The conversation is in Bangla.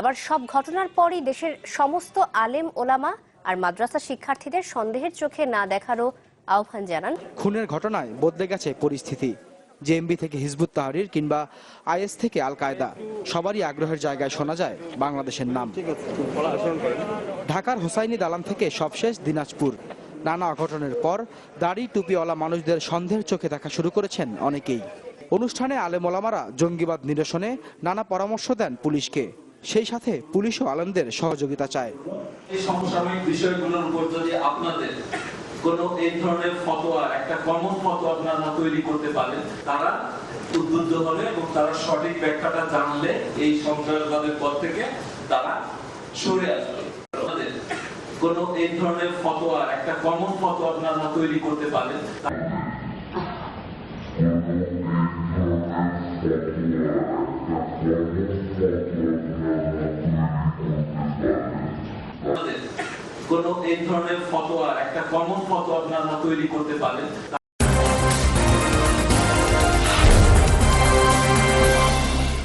আবার সব ঘটনার পরই দেশের সমস্ত আলেম ওলামা আর মাদ্রাসা শিক্ষার্থীদের সন্দেহের চোখে না দেখারও আহ্বান জানান। খুনের ঘটনায় বদলে গেছে পরিস্থিতি। জেএমবি থেকে হিজবুত তাহরির কিংবা আইএস থেকে আল কায়দা সবারই আগ্রহের জায়গায় শোনা যায় বাংলাদেশের নাম। ঢাকার হোসাইনি দালান থেকে সবশেষ দিনাজপুর। নানা অঘটনের পর দাড়ি টুপিওয়ালা মানুষদের সন্দেহের চোখে দেখা শুরু করেছেন অনেকেই। অনুষ্ঠানে আলেমোলামারা জঙ্গিবাদ নিরসনে নানা পরামর্শ দেন পুলিশকে। সেই সাথে পুলিশ ও আলেমদের সহযোগিতা চায়। এই সমসাময়িক বিষয়গুলোর উপর যদি আপনাদের কোনো এই ধরনের ফতোয়া একটা কমন ফতোয়া আপনারা তৈরি করতে পারেন তারা উদ্বুদ্ধ হবে এবং তারা সঠিক ব্যাখ্যাটা জানলে এই সন্ত্রাসবাদের পর থেকে তারা সরে আসবে। আপনাদের কোনো এই ধরনের ফতোয়া একটা কমন ফতোয়া আপনারা তৈরি করতে পারেন আপনাদের কোনো এই ধরনের ফতোয়া একটা কমন ফতোয়া আপনারা তৈরি করতে পারেন।